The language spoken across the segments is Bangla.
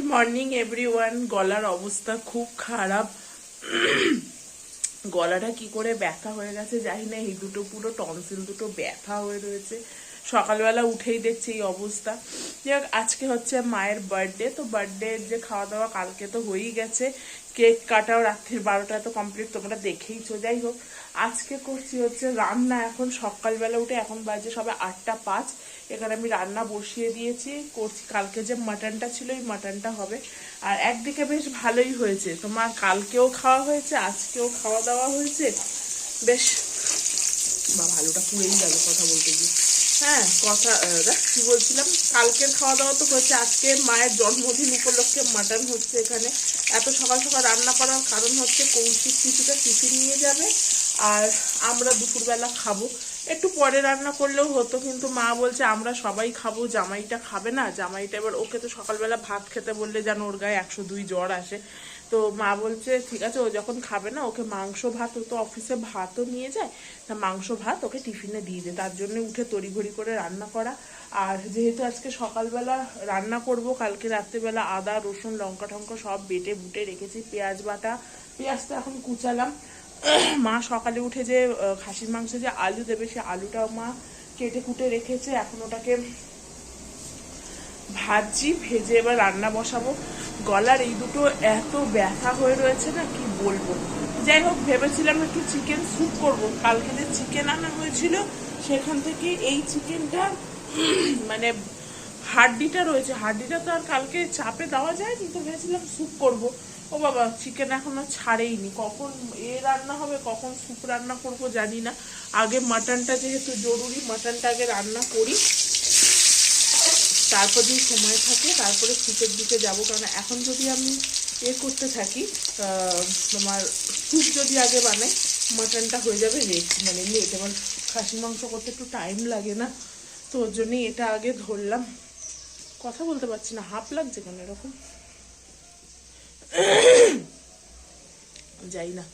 গুড মর্নিং এভরিওয়ান গলার অবস্থা খুব খারাপ। গলাটা কি করে ব্যথা হয়ে গেছে জানি না। এই দুটো পুরো টনসিল দুটো ব্যথা হয়ে রয়েছে। সকালবেলা উঠেই দেখছি এই অবস্থা। যাই হোক আজকে হচ্ছে মায়ের বার্থডে তো বার্থডে যে খাওয়া দাওয়া কালকে তো হয়েই গেছে। কেক কাটাও রাত্রির বারোটা তো কমপ্লিট তোমরা দেখেইছো যাই হোক, আজকে করছি হচ্ছে রান্না। এখন সকালবেলা উঠে এখন বাজে সবে আটটা পাঁচ। এখানে আমি রান্না বসিয়ে দিয়েছি, করছি। কালকে যে মাটনটা ছিল ওই মাটনটা হবে। আর একদিকে বেশ ভালোই হয়েছে। তোমার কালকেও খাওয়া হয়েছে, আজকেও খাওয়া দাওয়া হয়েছে। বেশ, বা ভালোটা পুড়েই গেল কথা বলতে গিয়ে। হ্যাঁ কথা দেখ, কি বলছিলাম? কালকের খাওয়া দাওয়া তো হয়েছে, আজকে মায়ের জন্মদিন উপলক্ষে মাটন হচ্ছে এখানে। এত সকাল সকাল রান্না করার কারণ হচ্ছে কৌশিক কিছুটা টিফিন নিয়ে যাবে, আর আমরা দুপুরবেলা খাব। একটু পরে রান্না করলেও হতো, কিন্তু মা বলছে, আমরা সবাই খাব, জামাইটা খাবে না। জামাইটা এবার ওকে তো সকালবেলা ভাত খেতে বললে যেন ওর গায়ে একশো দুই জ্বর আসে। তো মা বলছে, ঠিক আছে, ও যখন খাবে না, ওকে মাংস ভাত, ও তো অফিসে ভাতও নিয়ে যায়, তা মাংস ভাত ওকে টিফিনে দিয়ে দে। তার জন্য উঠে তড়িঘড়ি করে রান্না করা। আর যেহেতু আজকে সকালবেলা রান্না করব, কালকে রাত্রেবেলা আদা, রসুন লঙ্কা টঙ্কা সব বেটে বুটে রেখেছি, পেঁয়াজ বাটা, পেঁয়াজটা এখন কুচালাম। মা সকালে উঠে যে খাসির মাংসে যে আলু দেবে, সে আলুটা মা কেটে কুটে রেখেছে। এখন ওটাকে ভাজি ভেজে এবার রান্না বসাবো। গলার এই দুটো এত ব্যথা হয়ে রয়েছে না, কি বলব? যাই হোক, ভেবেছিলাম একটু চিকেন স্যুপ করব। কালকে যে চিকেন আনা হয়েছিল, সেখান থেকে এই চিকেনটা মানে হাড্ডিটা রয়েছে। হাড্ডিটা তো আর কালকে চাপে দেওয়া যায় কিন্তু ভেবেছিলাম স্যুপ করব। ও বাবা চিকেন এখনও ছাড়েইনি। কখন এ রান্না হবে, কখন স্যুপ রান্না করব জানি না। আগে মাটনটা যেহেতু জরুরি মাটনটা আগে রান্না করি। তারপর যদি সময় থাকে, তারপরে স্যুপের দিকে যাব। কারণ এখন যদি আমি এ করতে থাকি তোমার স্যুপ যদি আগে বানাই মাটনটা হয়ে যাবে রেট মানে লেট এবার খাসি মাংস করতে একটু টাইম লাগে না। তো ওর জন্যই এটা আগে ধরলাম। কথা বলতে পারছি না হাফ লাগছে কেন এরকম? যাই না,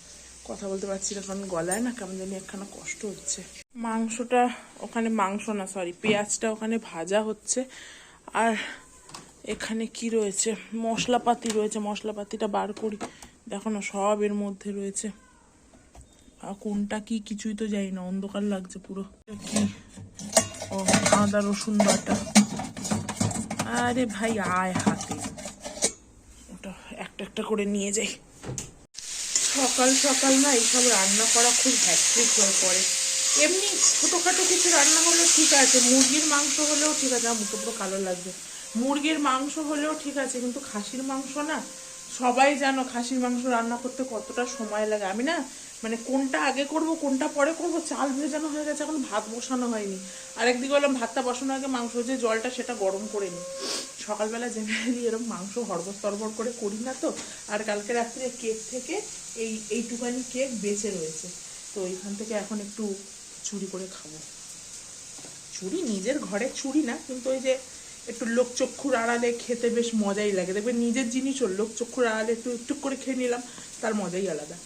কথা বলতে পারছি না, কারণ গলায় না কেমন জানি একখানা কষ্ট হচ্ছে। মাংসটা ওখানে মাংস না সরি পেঁয়াজটা ওখানে ভাজা হচ্ছে। আর এখানে কি রয়েছে? মশলাপাতি রয়েছে, মশলাপাতিটা বার করি। দেখো না, সব এর মধ্যে রয়েছে। আর কোনটা কি কিছুই তো যাই না, অন্ধকার লাগছে পুরো। কি? ও, আদা রসুন বাটা। আরে ভাই, আয় হাতে। একটা একটা করে নিয়ে যাই। সকাল সকাল না এইসব রান্না করা খুব হ্যাট্রিক হয়ে পড়ে। এমনি ছোটোখাটো কিছু রান্না হলেও ঠিক আছে, মুরগির মাংস হলেও ঠিক আছে, আমার মুখে পুরো কালো লাগবে। মুরগির মাংস হলেও ঠিক আছে, কিন্তু খাসির মাংস না, সবাই জানো খাসির মাংস রান্না করতে কতটা সময় লাগে। আমি না মানে কোনটা আগে করব, কোনটা পরে করব, চাল ভেজানো হয়ে গেছে, এখন ভাত বসানো হয়নি। আর একদিকে বললাম, ভাতটা বসানোর আগে মাংস, যে জলটা সেটা গরম করে নিই সকালবেলা জেনারেলি এরকম মাংস হরবর তরবর করে করি না তো। আর কালকে রাত্রে কেক থেকে এই, এইটুকানি কেক বেঁচে রয়েছে। তো এইখান থেকে এখন একটু চুরি করে খাব। চুরি নিজের ঘরে চুরি না, কিন্তু ওই যে একটু লোকচক্ষুর আড়ালে খেতে বেশ মজাই লাগে। দেখবে নিজের জিনিসও লোকচক্ষুর আড়ালে একটু একটু করে খেয়ে নিলাম, তার মজাই আলাদা।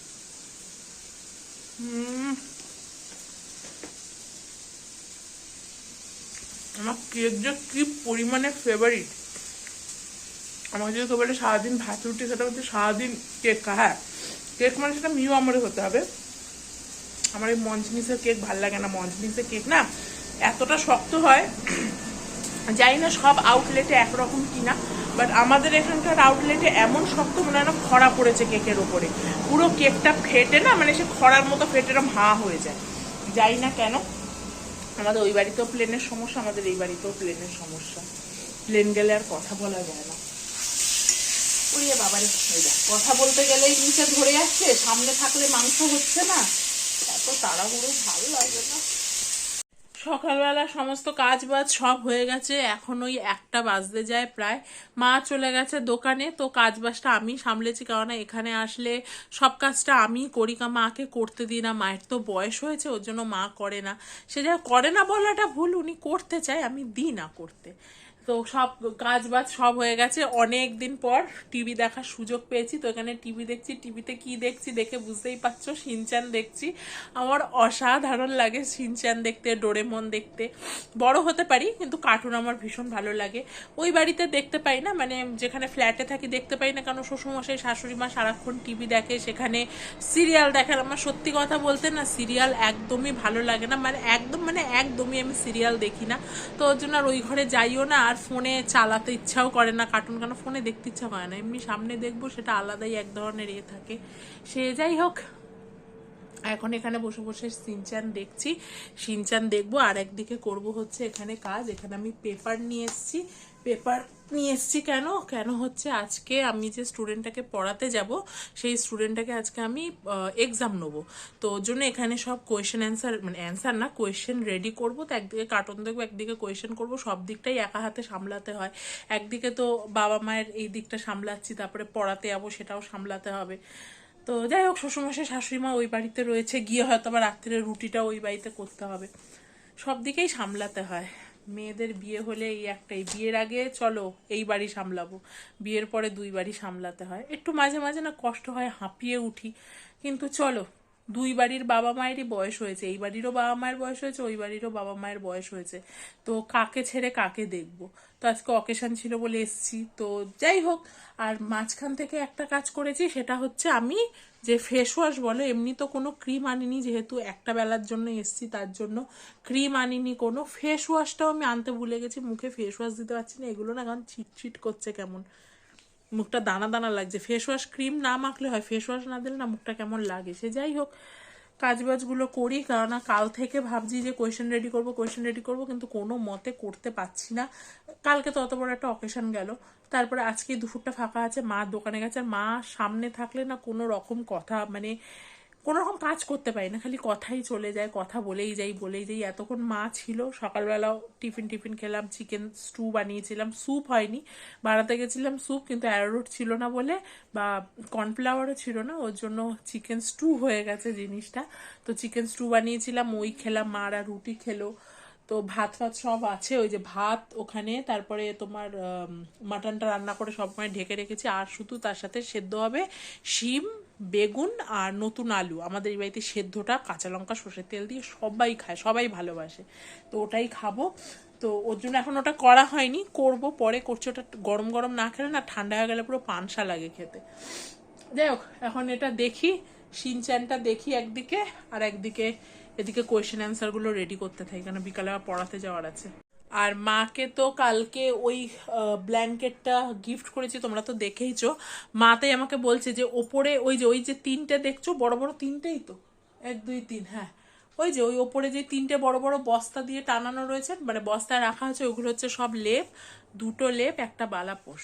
আমার কেক যে কি পরিমাণে ফেভারিট আমার যদি বলে সারাদিন ভাত, রুটি খেতে হচ্ছে, সারাদিন কেক হ্যাঁ। কেক মানে সেটা মিউ আমরে হতে হবে। আমার এই মঞ্চনিসের কেক ভালো লাগে না। মঞ্চনিসের কেক না এতটা শক্ত হয় জানি না সব আউটলেটে একরকম কিনা। বাট আমাদের এখানকার আউটলেটে এমন শক্ত মনে হয় না খরা পড়েছে কেকের ওপরে পুরো কেকটা ফেটে না মানে সে খরার মতো ফেটে এরম হা হয়ে যায়। জানি না কেন, আমাদের ওই বাড়িতেও প্লেনের সমস্যা, আমাদের এই বাড়িতেও প্লেনের সমস্যা। প্লেন গেলে আর কথা বলা যায় না। উড়িয়ে বাবারে কথা বলতে গেলেই নিচে ধরে যাচ্ছে সামনে থাকলে মাংস হচ্ছে না। এত তাড়াহুড়ো, ভালো লাগে না। সকালবেলা সমস্ত কাজ বাজ সব হয়ে গেছে, এখন ওই একটা বাজতে যায় প্রায়। মা চলে গেছে দোকানে, তো কাজ বাজটা আমি সামলেছি কারণ এখানে আসলে সব কাজটা আমি করি কা মাকে করতে দিই না, মায়ের তো বয়স হয়েছে, ওর জন্য মা করে না। সে যা করে না বলাটা ভুল, উনি করতে চায়, আমি দিই না করতে। তো সব কাজ বাজ সব হয়ে গেছে। অনেক দিন পর টিভি দেখার সুযোগ পেয়েছি। তো এখানে টিভি দেখছি, টিভিতে কি দেখছি দেখে বুঝতেই পারছ সিনচান দেখছি। আমার অসাধারণ লাগে সিনচান দেখতে, ডোরেমন দেখতে। বড় হতে পারি, কিন্তু কার্টুন আমার ভীষণ ভালো লাগে। ওই বাড়িতে দেখতে পাই না মানে যেখানে ফ্ল্যাটে থাকি দেখতে পাই না কারণ শ্বশুরমশাই, শাশুড়ি মা সারাক্ষণ টিভি দেখে, সেখানে সিরিয়াল দেখেন আমার সত্যি কথা বলতে না, সিরিয়াল একদমই ভালো লাগে না। মানে একদম মানে একদমই আমি সিরিয়াল দেখি না। তো ওর জন্য আর ওই ঘরে যাইও না। আর ফোনে চালাতে ইচ্ছাও করে না কার্টুন কেন? ফোনে দেখতে ইচ্ছা করে না। এমনি সামনে দেখব, সেটা আলাদাই এক ধরনের ইয়ে থাকে। সে যাই হোক এখন এখানে বসে বসে সিনচান দেখছি। সিনচান দেখব, আর একদিকে করব হচ্ছে এখানে কাজ। এখানে আমি পেপার নিয়ে এসেছি। পেপার নিয়ে এসেছি কেন? কেন হচ্ছে আজকে আমি যে স্টুডেন্টটাকে পড়াতে যাব, সেই স্টুডেন্টটাকে আজকে আমি এক্সাম নেব। তো ওর জন্য এখানে সব কোয়েশ্চেন অ্যান্সার মানে অ্যান্সার না কোয়েশ্চেন রেডি করব। তো একদিকে কার্টুন দেখব, একদিকে কোয়েশ্চেন করব। সব দিকটাই একা হাতে সামলাতে হয়। একদিকে তো বাবা মায়ের এই দিকটা সামলাচ্ছি, তারপরে পড়াতে যাব, সেটাও সামলাতে হবে। তো যাই হোক, শ্বশুরমশাই, শাশুড়ি মা ওই বাড়িতে রয়েছে, গিয়ে হয়তো আবার রাত্রে রুটিটা ওই বাড়িতে করতে হবে। সব দিকেই সামলাতে হয়। মেয়েদের বিয়ে হলে এই একটাই, বিয়ের আগে চলো এই বাড়ি সামলাবো, বিয়ের পরে দুই বাড়ি সামলাতে হয়। একটু মাঝে মাঝে না কষ্ট হয়, হাঁপিয়ে উঠি, কিন্তু চলো দুই বাড়ির বাবা মায়েরই বয়স হয়েছে, এই বাড়িরও বাবা মায়ের বয়স হয়েছে, ওই বাড়িরও বাবা মায়ের বয়স হয়েছে। তো কাকে ছেড়ে কাকে দেখব? তো আজকে অকেশন ছিল বলে এসছি। তো যাই হোক, আর মাঝখান থেকে একটা কাজ করেছি, সেটা হচ্ছে আমি যে ফেস ওয়াশ বলো, এমনি তো কোনো ক্রিম আনিনি, যেহেতু একটা বেলার জন্য এসছি, তার জন্য ক্রিম আনিনি কোনো। ফেস ওয়াশটাও আমি আনতে ভুলে গেছি, মুখে ফেস ওয়াশ দিতে পারছি না, এগুলো না এখন চিটচিট করছে কেমন। মুখটা দানা দানা লাগছে। ফেস ওয়াশ ক্রিম না মাখলে হয় ফেস ওয়াশ না দিলে না মুখটা কেমন লাগে? সে যাই হোক, কাজবাজগুলো করি, কেননা কাল থেকে ভাবছি যে কোয়েশ্চেন রেডি করব কোয়েশ্চেন রেডি করব, কিন্তু কোনো মতে করতে পারছি না। কালকে তো অত বড় একটা অকেশন গেল। তারপরে আজকে দুপুরটা ফাঁকা আছে, মা দোকানে গেছে, আর মা সামনে থাকলে না কোনো রকম কথা মানে কোনো রকম কাজ করতে পারি না, খালি কথাই চলে যায়, কথা বলেই যাই বলেই যাই। এতক্ষণ মা ছিল, সকালবেলাও টিফিন টিফিন খেলাম, চিকেন স্টু বানিয়েছিলাম। স্যুপ হয়নি, বানাতে গেছিলাম স্যুপ কিন্তু অ্যারোরুট ছিল না বলে বা কর্নফ্লাওয়ারও ছিল না, ওর জন্য চিকেন স্টু হয়ে গেছে জিনিসটা। তো চিকেন স্টু বানিয়েছিলাম, ওই খেলাম, মারা রুটি খেলো। তো ভাত ফাত সব আছে, ওই যে ভাত ওখানে, তারপরে তোমার মাটনটা রান্না করে সবসময় ঢেকে রেখেছি। আর শুধু তার সাথে সেদ্ধ হবে, শিম বেগুন আর নতুন আলু। আমাদের এই বাড়িতে সেদ্ধটা কাঁচা লঙ্কা, সর্ষের তেল দিয়ে সবাই খায়, সবাই ভালোবাসে। তো ওটাই খাব। তো ওর জন্য এখন ওটা করা হয়নি, করব পরে, করছি ওটা গরম গরম না খেলে না, ঠান্ডা হয়ে গেলে পুরো পানসা লাগে খেতে। যাই হোক, এখন এটা দেখি, সিনচ্যানটা দেখি একদিকে, আর একদিকে এদিকে কোয়েশ্চেন অ্যান্সারগুলো রেডি করতে থাকি কারণ বিকালে আবার পড়াতে যাওয়ার আছে। আর মাকে তো কালকে ওই ব্ল্যাঙ্কেটটা গিফট করেছি, তোমরা তো দেখেইছো। মা তাই আমাকে বলছে যে, ওপরে ওই যে ওই যে তিনটে দেখছ, বড় বড় তিনটেই তো? এক, দুই, তিন হ্যাঁ। ওই যে, ওই ওপরে যে তিনটে বড় বড় বস্তা দিয়ে টানানো রয়েছে মানে বস্তায় রাখা আছে, ওগুলো হচ্ছে সব লেপ, দুটো লেপ, একটা বালাপোষ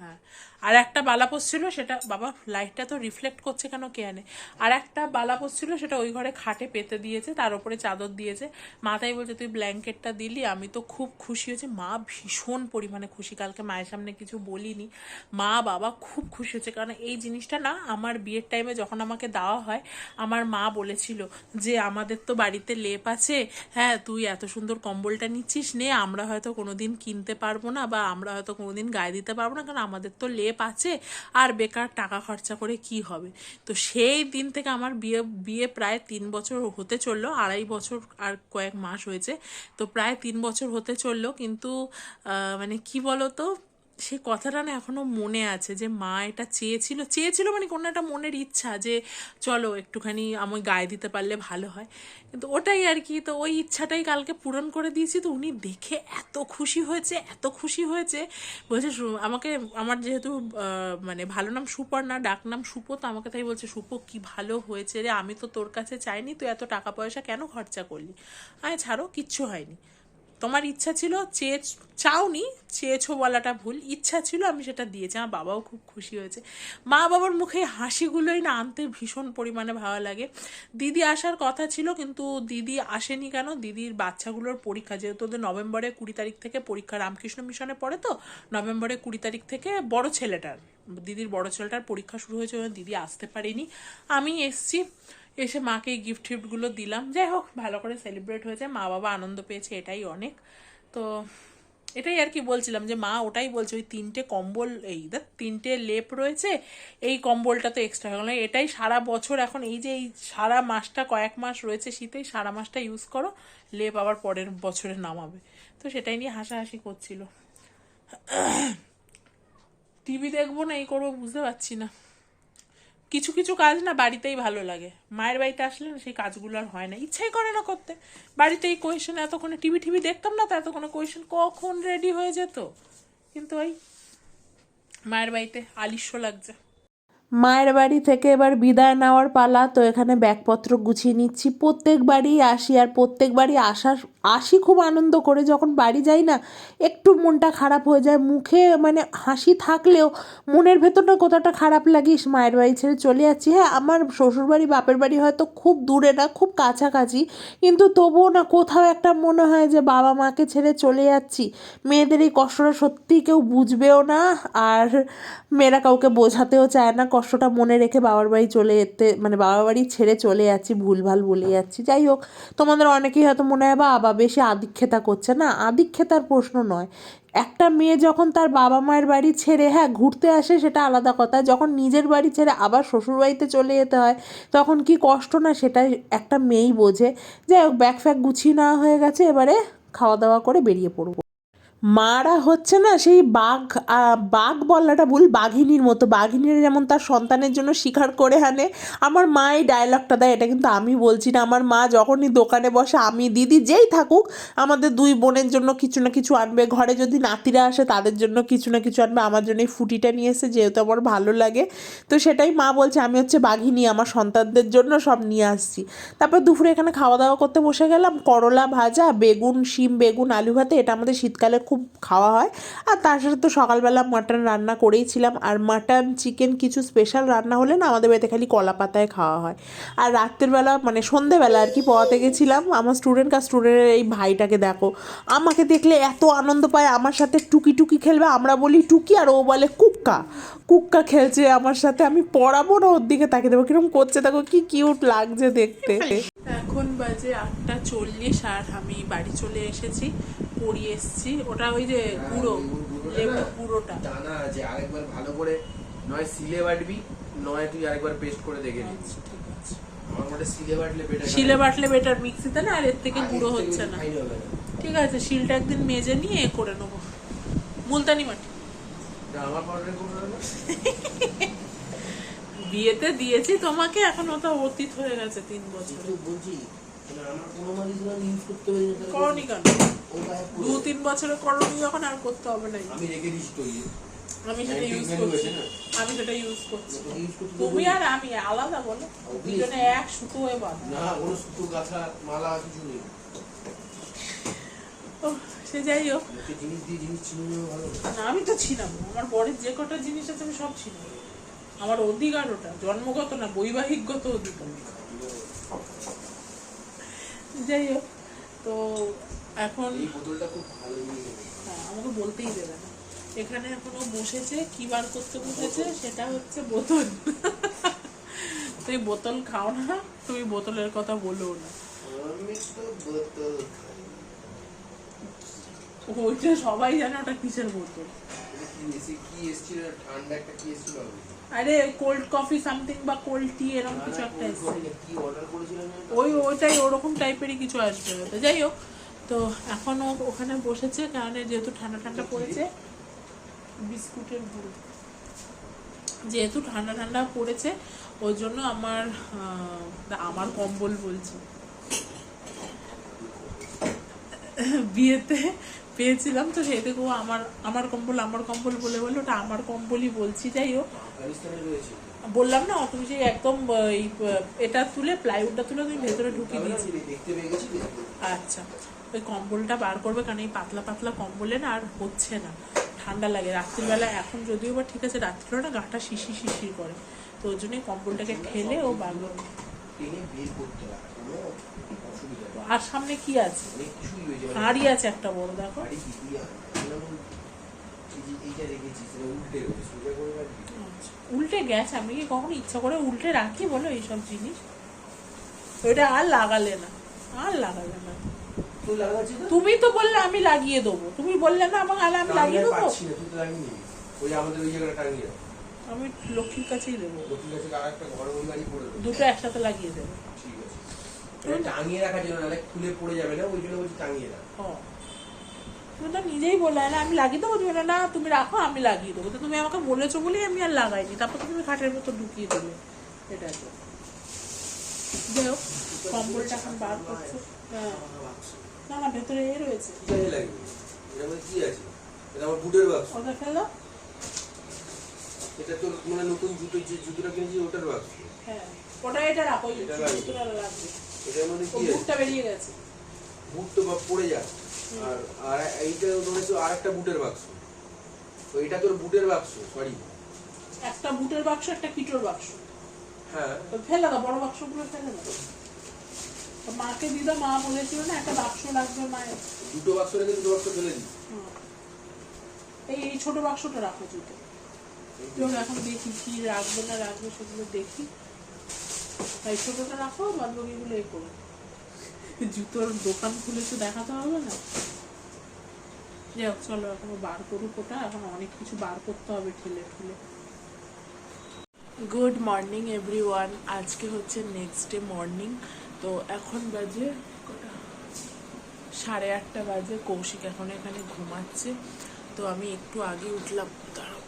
হ্যাঁ। আর একটা বালাপোস ছিল, সেটা বাবা লাইটটা তো রিফ্লেক্ট করছে কেন কে আনে আর একটা বালাপোস ছিল, সেটা ওই ঘরে খাটে পেতে দিয়েছে, তার উপরে চাদর দিয়েছে। মাথায় বলছে, তুই ব্ল্যাঙ্কেটটা দিলি, আমি তো খুব খুশি হয়েছে। মা ভীষণ পরিমাণে খুশি, কালকে মায়ের সামনে কিছু বলিনি। মা, বাবা খুব খুশি হয়েছে, কারণ এই জিনিসটা না আমার বিয়ের টাইমে যখন আমাকে দেওয়া হয়, আমার মা বলেছিল যে, আমাদের তো বাড়িতে লেপ আছে হ্যাঁ তুই এত সুন্দর কম্বলটা নিচ্ছিস, নে, আমরা হয়তো কোনোদিন কিনতে পারব না, বা আমরা হয়তো কোনোদিন গায়ে দিতে পারব না, কারণ আমাদের তো লেপ আছে আর বেকার টাকা খরচা করে কি হবে? তো সেই দিন থেকে আমার বিয়ে বিয়ে প্রায় তিন বছর হতে চলল, আড়াই বছর আর কয়েক মাস হয়েছে। তো প্রায় তিন বছর হতে চলল, কিন্তু মানে কি বলতো? সেই কথাটা না এখনও মনে আছে যে মা এটা চেয়েছিল চেয়েছিল মানে কোনো একটা মনের ইচ্ছা যে চলো একটুখানি আমি গায়ে দিতে পারলে ভালো হয়। কিন্তু ওটাই আর কি, তো ওই ইচ্ছাটাই কালকে পূরণ করে দিয়েছি, তো উনি দেখে এত খুশি হয়েছে, এত খুশি হয়েছে। বলছে আমাকে, আমার যেহেতু মানে ভালো নাম সুপর না ডাক নাম সুপো, তো আমাকে তাই বলছে, সুপো, কি ভালো হয়েছে রে, আমি তো তোর কাছে চাইনি, তুই এত টাকা পয়সা কেন খরচা করলি? আয় ছাড়ো, কিচ্ছু হয়নি। তোমার ইচ্ছা ছিল চেয়ে চাওনি চেয়েছো বলাটা ভুল। ইচ্ছা ছিল আমি সেটা দিয়েছি। আমার বাবাও খুব খুশি হয়েছে। মা বাবার মুখে হাসিগুলোই না আনতে ভীষণ পরিমাণে ভালো লাগে। দিদি আসার কথা ছিল কিন্তু দিদি আসেনি কেন? দিদির বাচ্চাগুলোর পরীক্ষা, যেহেতু ওদের নভেম্বরে কুড়ি তারিখ থেকে পরীক্ষা রামকৃষ্ণ মিশনে পড়ে তো নভেম্বরে কুড়ি তারিখ থেকে বড় ছেলেটার, দিদির বড় ছেলেটার পরীক্ষা শুরু হয়েছে দিদি আসতে পারেনি। আমি এসছি এসে মাকে এই গিফট টিফটগুলো দিলাম। যাই হোক, ভালো করে সেলিব্রেট হয়েছে। মা বাবা আনন্দ পেয়েছে, এটাই অনেক। তো এটাই আর কি বলছিলাম যে মা ওটাই বলছে, ওই তিনটে কম্বল, এই দেখ, তিনটে লেপ রয়েছে, এই কম্বলটা তো এক্সট্রা হয়ে হলো এটাই সারা বছর এখন, এই যে এই সারা মাসটা, কয়েক মাস রয়েছে শীতেই সারা মাসটা ইউজ করো, লেপ আবার পরের বছরে নামাবে। তো সেটাই নিয়ে হাসাহাসি করছিল। টিভি দেখব না, এই করব বুঝতে পারছি না। কিছু কিছু কাজ না বাড়িতেই ভালো লাগে। মায়ের বাড়িতে আসলে না সেই কাজগুলো আর হয় না। ইচ্ছাই করে না করতে। বাড়িতে এই কোয়েশন এতক্ষণে টিভি টিভি দেখতাম না, তো এতক্ষণে কোয়েশন কখন রেডি হয়ে যেত? কিন্তু ওই মায়ের বাড়িতে আলিস্য লাগছে। মায়ের বাড়ি থেকে এবার বিদায় নেওয়ার পালা, তো এখানে ব্যাগপত্র গুছিয়ে নিচ্ছি। প্রত্যেকবারই আসি আর প্রত্যেকবারই আসার, আসি খুব আনন্দ করে। যখন বাড়ি যাই না, একটু মনটা খারাপ হয়ে যায়। মুখে মানে হাসি থাকলেও মনের ভেতরটা কতটা খারাপ লাগিস? মায়ের বাড়ি ছেড়ে চলে যাচ্ছি। হ্যাঁ আমার শ্বশুরবাড়ি, বাপের বাড়ি হয়তো খুব দূরে না, খুব কাছাকাছি। কিন্তু তবুও না কোথাও একটা মনে হয় যে বাবা মাকে ছেড়ে চলে যাচ্ছি। মেয়েদের এই কষ্টটা সত্যিই কেউ বুঝবেও না, আর মেয়েরা কাউকে বোঝাতেও চায় না। কষ্টটা মনে রেখে বাবার বাড়ি চলে যেতে মানে বাবার বাড়ি ছেড়ে চলে যাচ্ছি, ভুলভাল বলে যাচ্ছি। যাই হোক, তোমাদের অনেকেই হয়তো মনে হয়, বা বাবা বেশি আদিক্ষেতা করছে। না, আদিক্ষেতার প্রশ্ন নয়। একটা মেয়ে যখন তার বাবা মায়ের বাড়ি ছেড়ে হ্যাঁ ঘুরতে আসে, সেটা আলাদা কথা। যখন নিজের বাড়ি ছেড়ে আবার শ্বশুরবাড়িতে চলে যেতে হয়, তখন কি কষ্ট? না, সেটাই একটা মেয়েই বোঝে। যাই হোক, ব্যাগ ফ্যাগ গুছিয়ে নেওয়া হয়ে গেছে, এবারে খাওয়া দাওয়া করে বেরিয়ে পড়ব। মারা হচ্ছে না সেই বাঘ বাঘ বলাটা ভুল, বাঘিনীর মতো। বাঘিনীর যেমন তার সন্তানের জন্য শিকার করে আনে, আমার মা এই ডায়লগটা দেয়, এটা কিন্তু আমি বলছি না। আমার মা যখনই দোকানে বসে, আমি দিদি যেই থাকুক, আমাদের দুই বোনের জন্য কিছু না কিছু আনবে। ঘরে যদি নাতিরা আসে, তাদের জন্য কিছু না কিছু আনবে। আমার জন্য এই ফুটিটা নিয়ে এসে যেহেতু আমার ভালো লাগে। তো সেটাই মা বলছে, আমি হচ্ছে বাঘিনী, আমার সন্তানদের জন্য সব নিয়ে আসছি। তারপর দুপুরে এখানে খাওয়া দাওয়া করতে বসে গেলাম। করলা ভাজা, বেগুন, শিম, বেগুন, আলু ভাতে, এটা আমাদের শীতকালে খুব খাওয়া হয়। আর তার সাথে তো সকালবেলা মাটন রান্না করেইছিলাম আর মাটন, চিকেন কিছু স্পেশাল রান্না হলে না আমাদের বাড়িতে খালি কলা পাতায় খাওয়া হয়। আর রাত্রের বেলা মানে সন্ধেবেলা আর কি পড়াতে গেছিলাম। আমার স্টুডেন্ট কার স্টুডেন্টের এই ভাইটাকে দেখো। আমাকে দেখলে এত আনন্দ পায়। আমার সাথে টুকি টুকি খেলবে। আমরা বলি টুকি আর ও বলে কুক্কা। কুক্কা খেলছে আমার সাথে। আমি পড়াবো না ওর দিকে। তাকিয়ে দেবো কীরকম করছে। দেখো কি কিউট লাগছে দেখতে। এখন বাজে আটটা চল্লিশ আর আমি বাড়ি চলে এসেছি পড়িয়ে এসেছি। ওটা ওই যে গুঁড়ো লেবু গুঁড়োটা। জানা আছে আরেকবার ভালো করে নয় সিলে বাটবি নয় তুই আরেকবার পেস্ট করে দেখে নিস ঠিক আছে। আমার মতে সিলে বাটলে বেটার শিলে বাটলে বেটার মিক্সিতে না আর এর থেকে গুঁড়ো হচ্ছে না। ঠিক আছে শিলটা একদিন মেজে নিয়ে এ করে নেব। মুলতানি মাটি। আমার পাউডার না বিয়েতে দিয়েছি তোমাকে এখন ওটা অতীত হয়ে গেছে তিন বছর। বলছি মানে করনি কেন? দু তিন বছরে করনি যখন আর করতে হবে না। আমি রেখে দিছি তো ইয়ে। আমি সেটা ইউজ করছি। আমি সেটা ইউজ করছি। তুমি আর আমি আলাদা বলো। দুজনে এক সুতো হয়ে বাঁধা। না কোনো সুতো গাছা মালা কিছু নেই। ও, সে যাই হোক। জিনিস দিয়ে জিনিস ভালো। না, আমি তো ছিলাম আমার বরের যে কটা জিনিস আছে আমি সব ছিলাম আমার অধিকার ওটা জন্মগত না বৈবাহিকগত অধিকার। যাই হোক তো এখন হ্যাঁ, আমাকে বলতেই দেবে না। এখানে এখনও বসেছে কি বার করতে বসেছে সেটা হচ্ছে বোতল। তুই বোতল খাও না তুমি বোতলের কথা বলো না। ওইটা সবাই জানে ওটা কিসের বোতল? এসে কি এসেছিল? ঠান্ডা একটা কি এসেছিল আরে কোল্ড কফি সামথিং বা কোল্ড টি এরকম কিছু একটা এসছে কি অর্ডার করেছিলাম ওই ওইটাই ওরকম টাইপেরই কিছু আসবে হয়তো। যাই হোক তো এখন ওখানে বসেছে কারণ যেহেতু ঠান্ডা ঠান্ডা পড়েছে বিস্কুটের গুঁড়ো। যেহেতু ঠান্ডা ঠান্ডা পড়েছে ওই জন্য আমার আমার কম্বল বলছি। বিয়েতে পেয়েছিলাম তো সেই ও আমার আমার কম্বল আমার কম্বল বলে বলে ওটা আমার কম্বলই বলছি যাই হোক। বললাম না তুমি যে একদম এটা তুলে প্লাইউডটা তুলে তুমি ভেতরে ঢুকিয়ে দিয়েছি। আচ্ছা ওই কম্বলটা বার করবে কারণ এই পাতলা পাতলা কম্বলে না আর হচ্ছে না ঠান্ডা লাগে। রাত্রিবেলা এখন যদিও বা ঠিক আছে রাত্রিবেলা না গাটা শিশি শিশির করে তো ওই জন্যই কম্বলটাকে ঠেলে ও বার করবে। আর সামনে কি আছে? যাবে হাঁড়ি আছে একটা বড় দেখো। উল্টে আচ্ছা, উল্টে গেছে আমি কি কখনো ইচ্ছা করে উল্টে রাখি বলো এইসব জিনিস? ওইটা আর লাগালে না আর লাগালে না? তুমি তো বললে আমি লাগিয়ে দেবো তুমি বললে না আমাকে আলে আমি লাগিয়ে দেবো। ওই আমাদের ওই জায়গাটা টাঙিয়ে আমি লক্ষ্মীর কাছেই দেবো। লক্ষ্মীর কাছে আর ঘর বাড়ি করে দুটো একসাথে লাগিয়ে দেবো। টাঙিয়ে রাখার জন্য নাহলে খুলে পড়ে যাবে না ওই জন্য বলছি টাঙিয়ে রাখ। তুমি তো নিজেই বললে না আমি লাগিয়ে দেবো? তুমি না তুমি রাখো আমি লাগিয়ে দেবো। তো তুমি আমাকে বলেছ বলেই আমি আর লাগাইনি। তারপর তুমি খাটের ঢুকিয়ে দিলে। এটা তো। যাই হোক কম্বলটা এখন বার করছ। হ্যাঁ। না না ভেতরে এ রয়েছে। কি আছে? এটা আমার বুটের বাক্স ওটা ফেলো। এটা তোর মানে নতুন জুতো যে জুতোটা কিনেছি ওটার বাক্স হ্যাঁ ওটা এটা রাখো। জুতোটা লাগবে। এটার মধ্যে কি আছে? বেরিয়ে গেছে। বুট তো পড়ে যায় আর আর এইটা ধরেছো আর একটা বুটের বাক্স। তো এটা তোর বুটের বাক্স সরি একটা বুটের বাক্স একটা কিটোর বাক্স। হ্যাঁ। তো ফেলে দাও বড় বাক্সগুলো ফেলে দাও। মাকে দিদা মা বলেছিল না একটা বাক্স লাগবে মায়ের। দুটো বাক্স রেখে দুটো বাক্স ফেলে দিই এই এই ছোট বাক্সটা রাখো জুতো এখন দেখি কি রাখব না রাখব সেগুলো দেখি। এই ছোটটা রাখো বাদ বাকিগুলো এ করো। জুতোর দোকান খুলেছে দেখাতে হবে না। যাই চলো এখন বার করুক ওটা এখন অনেক কিছু বার করতে হবে ঠেলে ঠেলে। গুড মর্নিং এভরিওয়ান আজকে হচ্ছে নেক্সট ডে মর্নিং তো এখন বাজে সাড়ে আটটা বাজে, কৌশিক এখন এখানে ঘুমাচ্ছে। তো আমি একটু আগে উঠলাম। দাঁড়াও।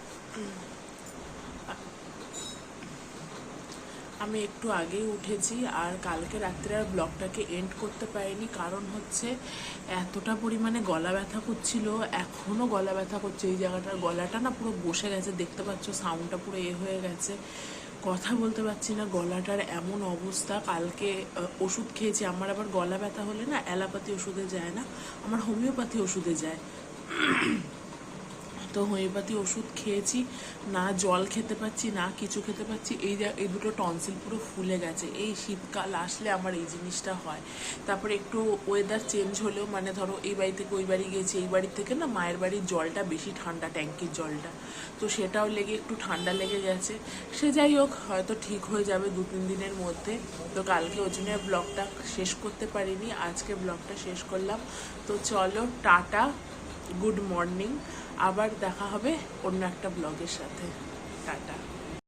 আমি একটু আগেই উঠেছি আর কালকে রাত্রে আর ব্লগটাকে এন্ড করতে পারিনি। কারণ হচ্ছে এতটা পরিমাণে গলা ব্যথা করছিল এখনও গলা ব্যথা করছে এই জায়গাটার গলাটা না পুরো বসে গেছে, দেখতে পাচ্ছ সাউন্ডটা পুরো এ হয়ে গেছে। কথা বলতে পারছি না, গলাটার এমন অবস্থা। কালকে ওষুধ খেয়েছি, আমার আবার গলা ব্যথা হলে না অ্যালোপ্যাথি ওষুধে যায় না, আমার হোমিওপ্যাথি ওষুধে যায়। তো হোমিওপ্যাথি ওষুধ খেয়েছি, না জল খেতে পাচ্ছি, না কিছু খেতে পাচ্ছি, এই এই দুটো টনসিল পুরো ফুলে গেছে। এই শীতকাল আসলে আমার এই জিনিসটা হয়। তারপরে একটু ওয়েদার চেঞ্জ হলেও মানে ধরো এই বাড়ি থেকে ওই বাড়ি গেছি এই বাড়ি থেকে না মায়ের বাড়ির জলটা বেশি ঠান্ডা, ট্যাঙ্কির জলটা। তো সেটাও লেগে একটু ঠান্ডা লেগে গেছে। সে যাই হোক, হয়তো ঠিক হয়ে যাবে দু তিন দিনের মধ্যে। তো কালকে ওই জন্য ব্লগটা শেষ করতে পারিনি, আজকে ব্লগটা শেষ করলাম। তো চলো, টাটা গুড মর্নিং আবার দেখা হবে অন্য একটা ব্লগের সাথে। টাটা।